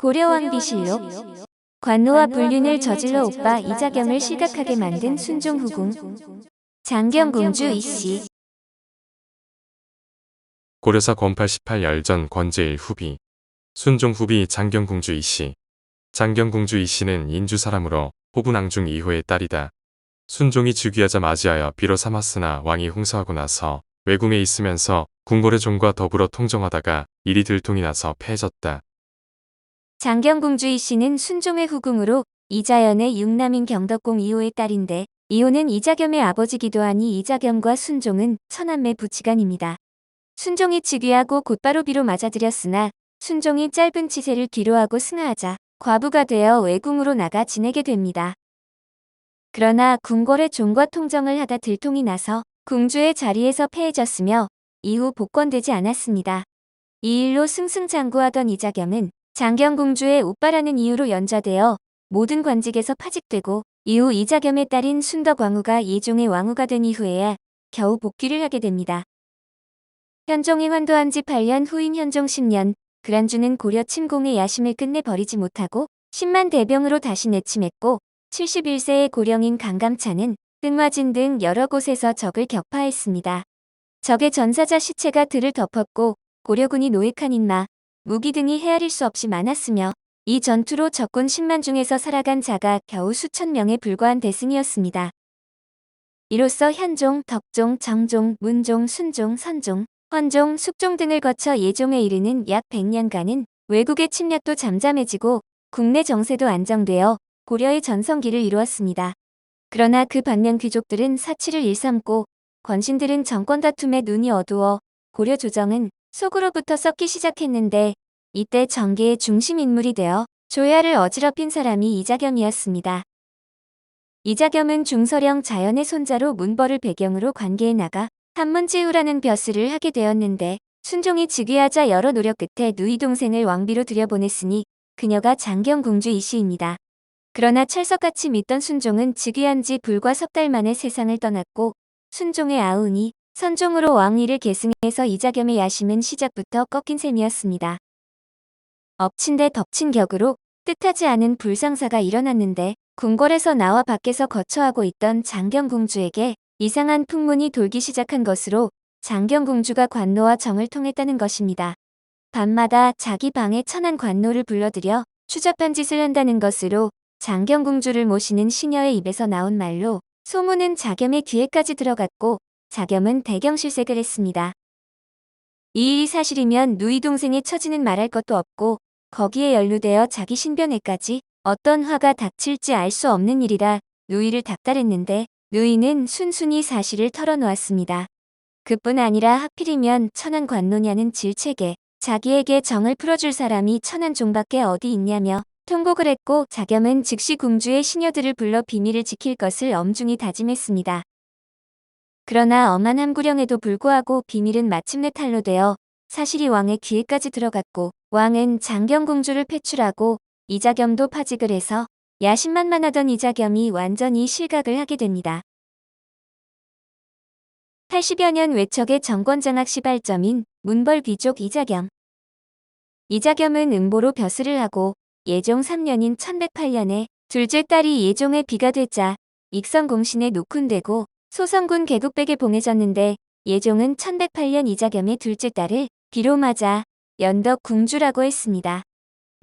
고려왕비실록 관노와 불륜을 저질러 오빠 이자겸을 실각하게 만든 순종후궁. 장경공주 이씨. 고려사 권팔 18 열전 권제일 후비. 순종 후비 장경공주 이씨. 장경공주 이씨는 인주 사람으로 호분왕중 이호의 딸이다. 순종이 즉위하자 맞이하여 비로 삼았으나 왕이 홍사하고 나서 외궁에 있으면서 궁궐의 종과 더불어 통정하다가 일이 들통이 나서 패해졌다. 장경공주 이씨는 순종의 후궁으로 이자연의 육남인 경덕공 이호의 딸인데 이호는 이자겸의 아버지기도 하니 이자겸과 순종은 천한매 부치간입니다. 순종이 즉위하고 곧바로 비로 맞아들였으나 순종이 짧은 치세를 뒤로하고 승하하자 과부가 되어 외궁으로 나가 지내게 됩니다. 그러나 궁궐의 종과 통정을 하다 들통이 나서 궁주의 자리에서 패해졌으며 이후 복권되지 않았습니다. 이 일로 승승장구하던 이자겸은 장경공주의 오빠라는 이유로 연좌되어 모든 관직에서 파직되고 이후 이자겸의 딸인 순덕왕후가 예종의 왕후가 된 이후에야 겨우 복귀를 하게 됩니다. 현종이 환도한 지 8년 후인 현종 10년 그란주는 고려 침공의 야심을 끝내 버리지 못하고 10만 대병으로 다시 내침했고 71세의 고령인 강감찬은 뜬화진 등 여러 곳에서 적을 격파했습니다. 적의 전사자 시체가 들을 덮었고 고려군이 노획한 인마, 무기 등이 헤아릴 수 없이 많았으며 이 전투로 적군 10만 중에서 살아간 자가 겨우 수천 명에 불과한 대승이었습니다. 이로써 현종, 덕종, 정종, 문종, 순종, 선종, 헌종, 숙종 등을 거쳐 예종에 이르는 약 100년간은 외국의 침략도 잠잠해지고 국내 정세도 안정되어 고려의 전성기를 이루었습니다. 그러나 그 반면 귀족들은 사치를 일삼고 권신들은 정권 다툼에 눈이 어두워 고려 조정은 속으로부터 썩기 시작했는데 이때 정계의 중심 인물이 되어 조야를 어지럽힌 사람이 이자겸이었습니다. 이자겸은 중서령 자연의 손자로 문벌을 배경으로 관계에 나가 한문지후라는 벼슬을 하게 되었는데 순종이 즉위하자 여러 노력 끝에 누이 동생을 왕비로 들여보냈으니 그녀가 장경공주 이씨입니다. 그러나 철석같이 믿던 순종은 즉위한 지 불과 석 달 만에 세상을 떠났고 순종의 아우니 선종으로 왕위를 계승해서 이자겸의 야심은 시작부터 꺾인 셈이었습니다. 엎친 데 덮친 격으로 뜻하지 않은 불상사가 일어났는데 궁궐에서 나와 밖에서 거처하고 있던 장경공주에게 이상한 풍문이 돌기 시작한 것으로 장경공주가 관노와 정을 통했다는 것입니다. 밤마다 자기 방에 천한 관노를 불러들여 추잡한 짓을 한다는 것으로 장경공주를 모시는 시녀의 입에서 나온 말로 소문은 자겸의 귀에까지 들어갔고 자겸은 대경실색을 했습니다. 이 일이 사실이면 누이 동생의 처지는 말할 것도 없고 거기에 연루되어 자기 신변에까지 어떤 화가 닥칠지 알 수 없는 일이라 누이를 닥달했는데 누이는 순순히 사실을 털어놓았습니다. 그뿐 아니라 하필이면 천한 관노냐는 질책에 자기에게 정을 풀어줄 사람이 천한 종밖에 어디 있냐며 통곡을 했고 자겸은 즉시 궁주의 시녀들을 불러 비밀을 지킬 것을 엄중히 다짐했습니다. 그러나 엄한 함구령에도 불구하고 비밀은 마침내 탄로되어 사실이 왕의 귀에까지 들어갔고 왕은 장경공주를 패출하고 이자겸도 파직을 해서 야심만만하던 이자겸이 완전히 실각을 하게 됩니다. 80여 년 외척의 정권장악 시발점인 문벌 귀족 이자겸. 이자겸은 음보로 벼슬을 하고 예종 3년인 1108년에 둘째 딸이 예종의 비가 되자 익성공신에 녹훈되고 소성군 개국백에 봉해졌는데 예종은 1108년 이자겸의 둘째 딸을 비로 맞아 연덕궁주라고 했습니다.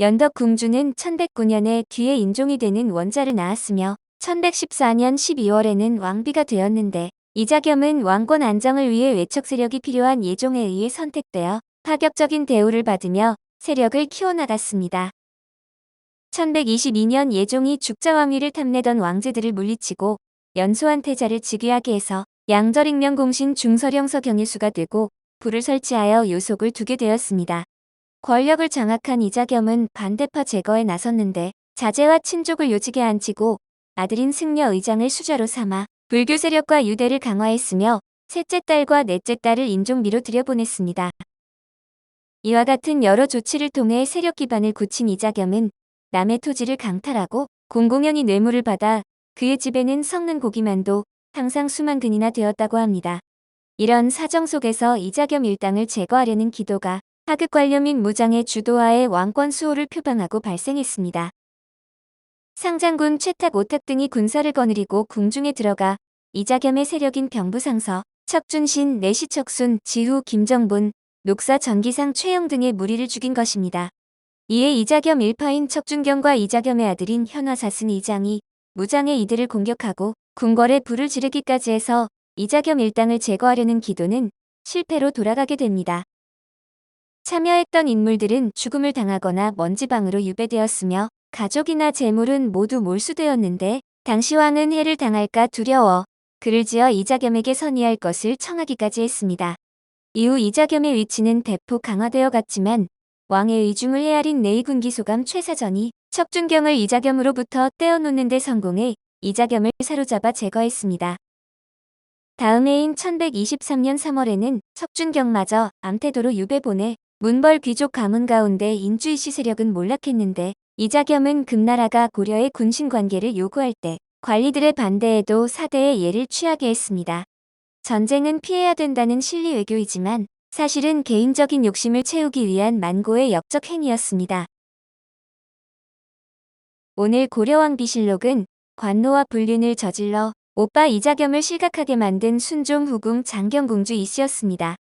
연덕궁주는 1109년에 뒤에 인종이 되는 원자를 낳았으며 1114년 12월에는 왕비가 되었는데 이자겸은 왕권 안정을 위해 외척 세력이 필요한 예종에 의해 선택되어 파격적인 대우를 받으며 세력을 키워나갔습니다. 1122년 예종이 죽자왕위를 탐내던 왕제들을 물리치고 연소한 태자를 즉위하게 해서 양절익명 공신 중서령 서 경일수가 되고 불을 설치하여 요속을 두게 되었습니다. 권력을 장악한 이자겸은 반대파 제거에 나섰는데 자제와 친족을 요직에 앉히고 아들인 승려 의장을 수자로 삼아 불교 세력과 유대를 강화했으며 셋째 딸과 넷째 딸을 인종미로 들여보냈습니다. 이와 같은 여러 조치를 통해 세력 기반을 굳힌 이자겸은 남의 토지를 강탈하고 공공연히 뇌물을 받아 그의 집에는 섞는 고기만도 항상 수만 근이나 되었다고 합니다. 이런 사정 속에서 이자겸 일당을 제거하려는 기도가 하급 관료 및 무장의 주도하에 왕권 수호를 표방하고 발생했습니다. 상장군 최탁 오탁 등이 군사를 거느리고 궁중에 들어가 이자겸의 세력인 병부상서, 척준신, 내시척순, 지후, 김정분, 녹사 전기상 최영 등의 무리를 죽인 것입니다. 이에 이자겸 일파인 척준경과 이자겸의 아들인 현화사슨 이장이 무장의 이들을 공격하고 궁궐에 불을 지르기까지 해서 이자 겸 일당을 제거하려는 기도는 실패로 돌아가게 됩니다. 참여했던 인물들은 죽음을 당하거나 먼지방으로 유배되었으며 가족이나 재물은 모두 몰수되었는데 당시 왕은 해를 당할까 두려워 글을 지어 이자겸에게 선의할 것을 청하기까지 했습니다. 이후 이자겸의 위치는 대폭 강화되어 갔지만 왕의 의중을 헤아린 내의군기 소감 최사전이 척준경을 이자겸으로부터 떼어놓는 데 성공해 이자겸을 사로잡아 제거했습니다. 다음 해인 1123년 3월에는 척준경마저 암태도로 유배 보내 문벌 귀족 가문 가운데 인주이시 세력은 몰락했는데 이자겸은 금나라가 고려의 군신 관계를 요구할 때 관리들의 반대에도 사대의 예를 취하게 했습니다. 전쟁은 피해야 된다는 실리 외교이지만 사실은 개인적인 욕심을 채우기 위한 만고의 역적 행위였습니다. 오늘 고려왕 비실록은 관노와 불륜을 저질러 오빠 이자겸을 실각하게 만든 순종 후궁 장경공주 이씨였습니다.